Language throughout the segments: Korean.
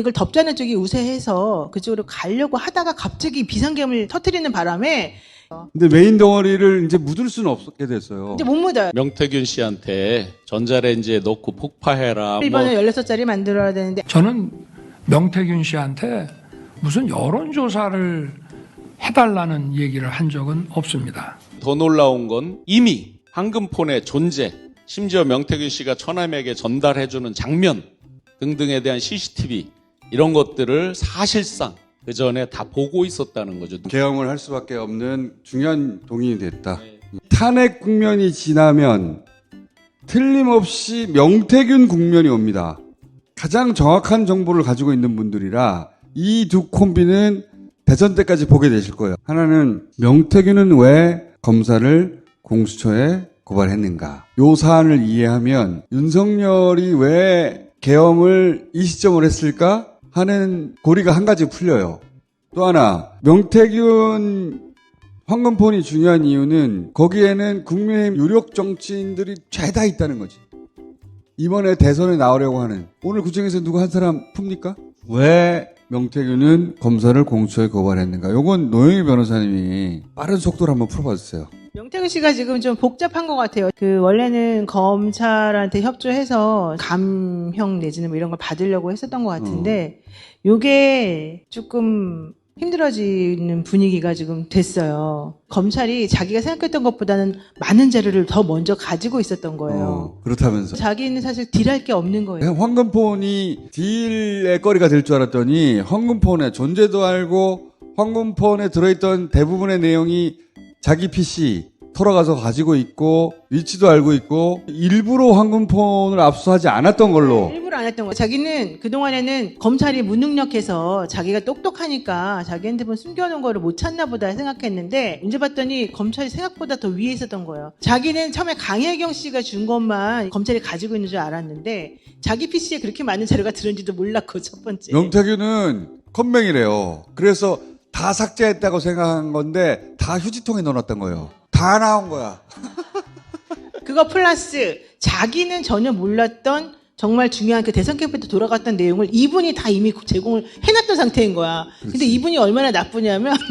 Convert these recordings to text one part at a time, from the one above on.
이걸 덮자는 쪽이 우세해서 그쪽으로 가려고 하다가 갑자기 비상계엄을 터트리는 바람에 근데 메인 덩어리를 이제 묻을 수는 없게 됐어요. 이제 못 묻어요. 명태균 씨한테 전자레인지에 넣고 폭파해라. 뭐 이번에 16자리 만들어야 되는데 저는 명태균 씨한테 무슨 여론조사를 해달라는 얘기를 한 적은 없습니다. 더 놀라운 건 이미 황금폰의 존재, 심지어 명태균 씨가 처남에게 전달해주는 장면 등등에 대한 CCTV 이런 것들을 사실상 그 전에 다 보고 있었다는 거죠. 개혁을 할 수밖에 없는 중요한 동인이 됐다. 탄핵 국면이 지나면 틀림없이 명태균 국면이 옵니다. 가장 정확한 정보를 가지고 있는 분들이라 이 두 콤비는 대선 때까지 보게 되실 거예요. 하나는 명태균은 왜 검사를 공수처에 고발했는가. 요 사안을 이해하면 윤석열이 왜 계엄을 이 시점을 했을까 하는 고리가 한 가지 풀려요. 또 하나 명태균 황금폰이 중요한 이유는 거기에는 국민의힘 유력 정치인들이 죄다 있다는 거지. 이번에 대선에 나오려고 하는 오늘 구청에서 누구 한 사람 풉니까? 왜 명태균은 검사를 공수처에 고발했는가? 요건 노영희 변호사님이 빠른 속도로 한번 풀어봐 주세요. 명태균 씨가 지금 좀 복잡한 것 같아요. 그 원래는 검찰한테 협조해서 감형 내지는 뭐 이런 걸 받으려고 했었던 것 같은데 요게 조금 힘들어지는 분위기가 지금 됐어요. 검찰이 자기가 생각했던 것보다는 많은 자료를 더 먼저 가지고 있었던 거예요. 어, 그렇다면서. 자기는 사실 딜할 게 없는 거예요. 황금폰이 딜의 거리가 될 줄 알았더니 황금폰의 존재도 알고 황금폰에 들어있던 대부분의 내용이 자기 PC 털어가서 가지고 있고 위치도 알고 있고 일부러 황금폰을 압수하지 않았던 걸로 일부러 안 했던 거예요. 자기는 그동안에는 검찰이 무능력해서 자기가 똑똑하니까 자기 핸드폰 숨겨놓은 거를 못 찾나 보다 생각했는데 이제 봤더니 검찰이 생각보다 더 위에 있었던 거예요. 자기는 처음에 강혜경 씨가 준 것만 검찰이 가지고 있는 줄 알았는데 자기 PC에 그렇게 많은 자료가 들은지도 몰랐고 첫 번째. 명태균은 컴맹이래요. 그래서 다 삭제했다고 생각한 건데 다 휴지통에 넣어놨던 거예요. 다 나온 거야. 그거 플러스 자기는 전혀 몰랐던 정말 중요한 그 대선 캠프 때 돌아갔던 내용을 이분이 다 이미 제공을 해놨던 상태인 거야. 근데 이분이 얼마나 나쁘냐면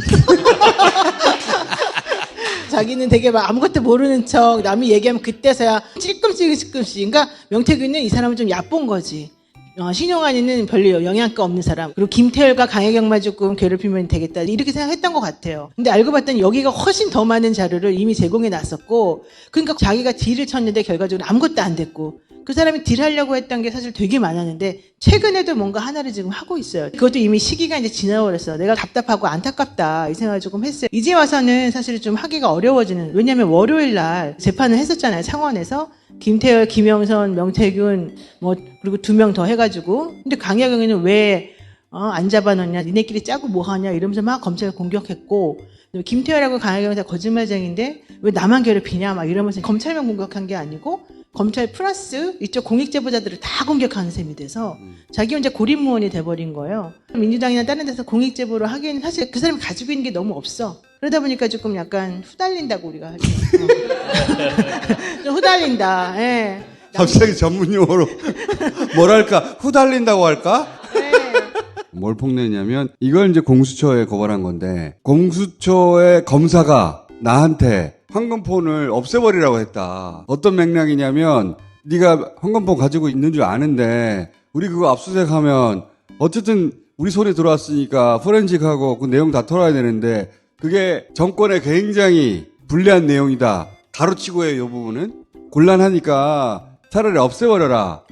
자기는 되게 막 아무것도 모르는 척 남이 얘기하면 그때서야 찔끔찔끔씩 그러니까 명태균은 이 사람은 좀 얕본 거지. 어, 신용환이는 별로 영향가 없는 사람. 그리고 김태열과 강혜경만 조금 괴롭히면 되겠다. 이렇게 생각했던 것 같아요. 근데 알고 봤더니 여기가 훨씬 더 많은 자료를 이미 제공해 놨었고, 그러니까 자기가 딜을 쳤는데 결과적으로 아무것도 안 됐고, 그 사람이 딜하려고 했던 게 사실 되게 많았는데, 최근에도 뭔가 하나를 지금 하고 있어요. 그것도 이미 시기가 이제 지나버렸어. 내가 답답하고 안타깝다. 이 생각을 조금 했어요. 이제 와서는 사실 좀 하기가 어려워지는, 왜냐면 월요일 날 재판을 했었잖아요. 창원에서. 김태열, 김영선, 명태균, 뭐, 그리고 두 명 더 해가지고. 근데 강혜경이는 왜, 어, 안 잡아놓냐, 니네끼리 짜고 뭐 하냐, 이러면서 막 검찰을 공격했고, 김태열하고 강혜경은 다 거짓말쟁인데, 왜 나만 괴롭히냐, 막 이러면서 검찰만 공격한 게 아니고, 검찰 플러스 이쪽 공익 제보자들을 다 공격하는 셈이 돼서 자기 혼자 고립무원이 돼버린 거예요. 민주당이나 다른 데서 공익 제보를 하기에는 사실 그 사람이 가지고 있는 게 너무 없어. 그러다 보니까 조금 약간 후달린다고 우리가 하죠. 어. 좀 후달린다. 예. 갑자기 전문 용어로 뭐랄까 후달린다고 할까? 네. 뭘 폭내냐면 이걸 이제 공수처에 고발한 건데 공수처의 검사가 나한테 황금폰을 없애버리라고 했다. 어떤 맥락이냐면 네가 황금폰 가지고 있는 줄 아는데 우리 그거 압수수색하면 어쨌든 우리 손에 들어왔으니까 포렌식하고 그 내용 다 털어야 되는데 그게 정권에 굉장히 불리한 내용이다. 가로치고 해요, 이 부분은. 곤란하니까 차라리 없애버려라.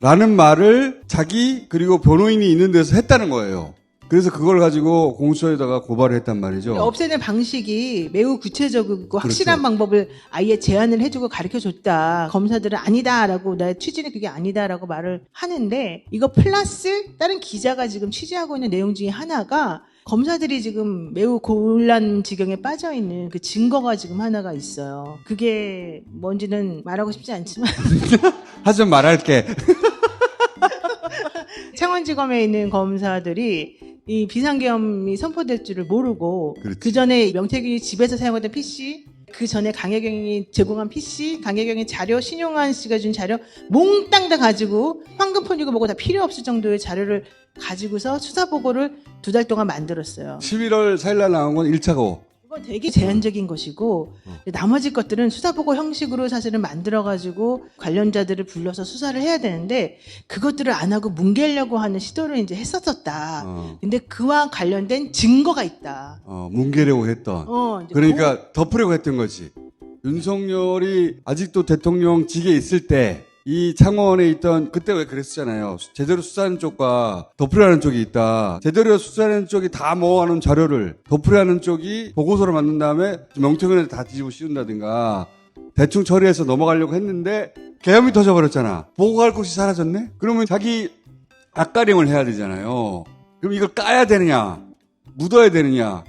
라는 말을 자기 그리고 변호인이 있는 데서 했다는 거예요. 그래서 그걸 가지고 공수처에다가 고발을 했단 말이죠. 없애는 방식이 매우 구체적이고 확실한 그렇죠. 방법을 아예 제안을 해주고 가르쳐 줬다. 검사들은 아니다라고 나의 취지는 그게 아니다라고 말을 하는데 이거 플러스 다른 기자가 지금 취재하고 있는 내용 중에 하나가 검사들이 지금 매우 곤란 지경에 빠져 있는 그 증거가 지금 하나가 있어요. 그게 뭔지는 말하고 싶지 않지만 하지만 말할게. 창원지검에 있는 검사들이 이 비상계엄이 선포될 줄을 모르고 그렇지. 그 전에 명태균이 집에서 사용하던 PC 그 전에 강혜경이 제공한 PC, 강혜경의 자료, 신용환 씨가 준 자료 몽땅 다 가지고 황금폰이고 뭐고 다 필요 없을 정도의 자료를 가지고서 수사 보고를 두 달 동안 만들었어요. 11월 4일날 나온 건 1차고 그 건 되게 제한적인 것이고 나머지 것들은 수사 보고 형식으로 사실은 만들어 가지고 관련자들을 불러서 수사를 해야 되는데 그것들을 안 하고 뭉개려고 하는 시도를 이제 했었었다. 어, 근데 그와 관련된 증거가 있다. 어, 뭉개려고 했던 어, 그러니까 덮으려고 했던 거지. 윤석열이 아직도 대통령 직에 있을 때 이 창원에 있던 그때 왜 그랬었잖아요. 제대로 수사하는 쪽과 덮으려는 쪽이 있다. 제대로 수사하는 쪽이 다 모아놓은 자료를 덮으려는 쪽이 보고서를 만든 다음에 명태균에 다 뒤집어 씌운다든가 대충 처리해서 넘어가려고 했는데 계엄이 터져버렸잖아. 보고할 곳이 사라졌네? 그러면 자기 앞가림을 해야 되잖아요. 그럼 이걸 까야 되느냐? 묻어야 되느냐?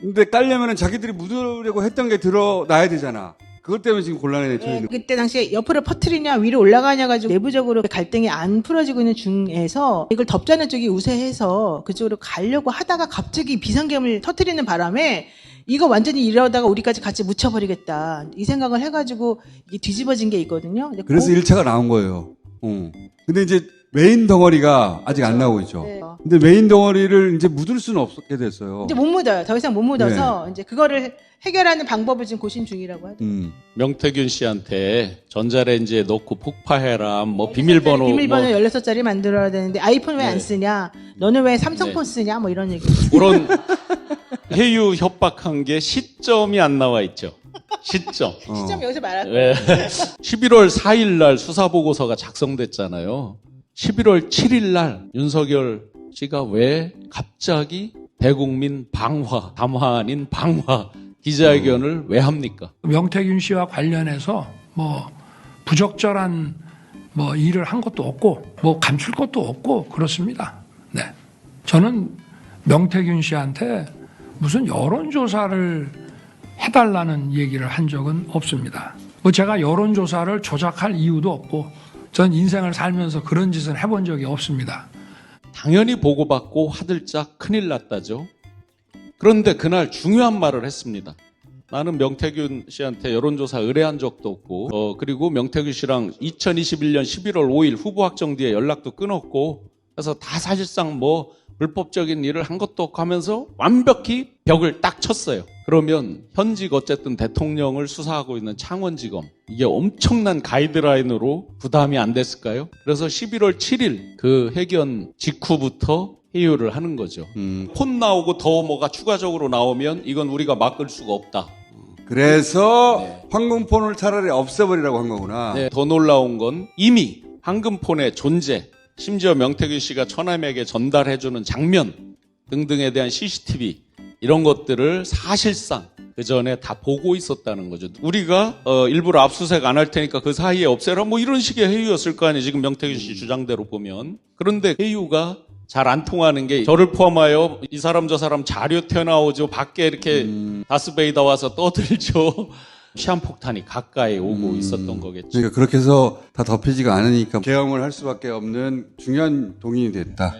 근데 깔려면은 자기들이 묻으려고 했던 게 드러나야 되잖아. 그것 때문에 지금 곤란에 처해 네, 있는 그때 당시에 옆으로 퍼트리냐 위로 올라가냐 가지고 내부적으로 갈등이 안 풀어지고 있는 중에서 이걸 덮자는 쪽이 우세해서 그쪽으로 가려고 하다가 갑자기 비상계엄을 터트리는 바람에 이거 완전히 이러다가 우리까지 같이 묻혀버리겠다 이 생각을 해가지고 이게 뒤집어진 게 있거든요. 근데 그래서 그- 1차가 나온 거예요. 어. 근데 이제 메인 덩어리가 아직 안 나오고 있죠. 네. 근데 메인 덩어리를 이제 묻을 수는 없게 됐어요. 이제 못 묻어요. 더 이상 못 묻어서 네. 이제 그거를 해결하는 방법을 지금 고심 중이라고 하더라고요. 음. 명태균 씨한테 전자레인지에 넣고 폭파해라, 뭐 비밀번호, 비밀번호 뭐 16자리 만들어야 되는데 아이폰 왜 안 네. 쓰냐? 너는 왜 삼성폰 네. 쓰냐? 뭐 이런 얘기. 그런 해유 협박한 게 시점이 안 나와 있죠. 시점. 어. 시점 여기서 말할 왜? 11월 4일 날 수사 보고서가 작성됐잖아요. 11월 7일 날 윤석열 씨가 왜 갑자기 대국민 방화, 담화 아닌 방화 기자회견을 왜 합니까? 명태균 씨와 관련해서 뭐 부적절한 뭐 일을 한 것도 없고 뭐 감출 것도 없고 그렇습니다. 네. 저는 명태균 씨한테 무슨 여론조사를 해달라는 얘기를 한 적은 없습니다. 뭐 제가 여론조사를 조작할 이유도 없고 전 인생을 살면서 그런 짓은 해본 적이 없습니다. 당연히 보고받고 화들짝 큰일 났다죠. 그런데 그날 중요한 말을 했습니다. 나는 명태균 씨한테 여론조사 의뢰한 적도 없고, 어, 그리고 명태균 씨랑 2021년 11월 5일 후보 확정 뒤에 연락도 끊었고, 그래서 다 사실상 뭐 불법적인 일을 한 것도 없고 하면서 완벽히 벽을 딱 쳤어요. 그러면 현직 어쨌든 대통령을 수사하고 있는 창원지검 이게 엄청난 가이드라인으로 부담이 안 됐을까요? 그래서 11월 7일 그 회견 직후부터 회유를 하는 거죠. 음. 폰 나오고 더 뭐가 추가적으로 나오면 이건 우리가 막을 수가 없다. 그래서 네. 황금폰을 차라리 없애버리라고 한 거구나. 네, 더 놀라운 건 이미 황금폰의 존재, 심지어 명태균 씨가 처남에게 전달해주는 장면 등등에 대한 CCTV 이런 것들을 사실상 그 전에 다 보고 있었다는 거죠. 우리가 어, 일부러 압수수색 안 할 테니까 그 사이에 없애라 뭐 이런 식의 회유였을 거 아니에요. 지금 명태균 씨 주장대로 보면 그런데 회유가 잘 안 통하는 게 저를 포함하여 이 사람 저 사람 자료 튀어나오죠. 밖에 이렇게 다스베이다 와서 떠들죠. 시한폭탄이 가까이 오고 있었던 거겠죠. 그러니까 그렇게 해서 다 덮이지가 않으니까 계엄을 할 수밖에 없는 중요한 동인이 됐다.